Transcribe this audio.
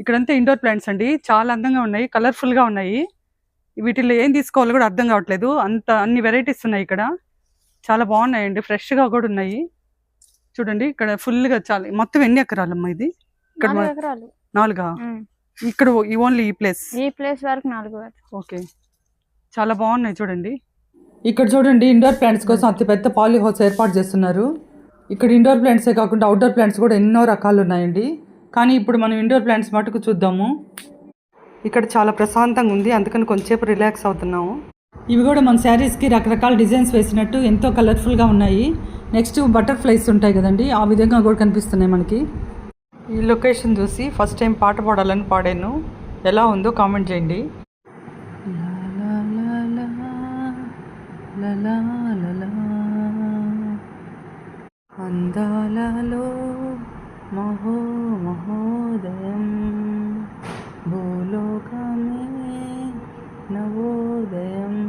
ఇక్కడంతా indoor plants అండి. చాలా అందంగా ఉన్నాయి కలర్ఫుల్గా ఉన్నాయి. వీటిలో ఏం తీసుకోవాలో కూడా అర్థం కావట్లేదు. అంత అన్ని వెరైటీస్ ఉన్నాయి ఇక్కడ. చాలా బాగున్నాయండి. ఫ్రెష్గా కూడా ఉన్నాయి. చూడండి ఇక్కడ ఫుల్గా చాలా మొత్తం ఎన్ని ఎకరాలమ్మా ఇది? ఇక్కడ నాలుగు. ఇక్కడ ఈ ఓన్లీ ఈ ప్లేస్ ఈ ప్లేస్ వరకు నాలుగు. ఓకే. చాలా బాగున్నాయి చూడండి. ఇక్కడ చూడండి ఇండోర్ ప్లాంట్స్ కోసం అతి పెద్ద పాలీ హౌస్ ఏర్పాటు చేస్తున్నారు. ఇక్కడ ఇండోర్ ప్లాంట్సే కాకుండా అవుట్డోర్ ప్లాంట్స్ కూడా ఎన్నో రకాలు ఉన్నాయండి. కానీ ఇప్పుడు మనం ఇండోర్ ప్లాంట్స్ మటుకు చూద్దాము ఇక్కడ చాలా ప్రశాంతంగా ఉంది అందుకని కొంచెంసేపు రిలాక్స్ అవుతున్నాము ఇవి కూడా మన శారీస్కి రకరకాల డిజైన్స్ వేసినట్టు ఎంతో కలర్ఫుల్గా ఉన్నాయి నెక్స్ట్ బటర్ఫ్లైస్ ఉంటాయి కదండి ఆ విధంగా కూడా కనిపిస్తున్నాయి మనకి ఈ లొకేషన్ చూసి ఫస్ట్ టైం పాట పాడాలని పాడాను ఎలా ఉందో కామెంట్ చేయండి అందాలలో మహో महोदयं भूलोकमे नवोदयम्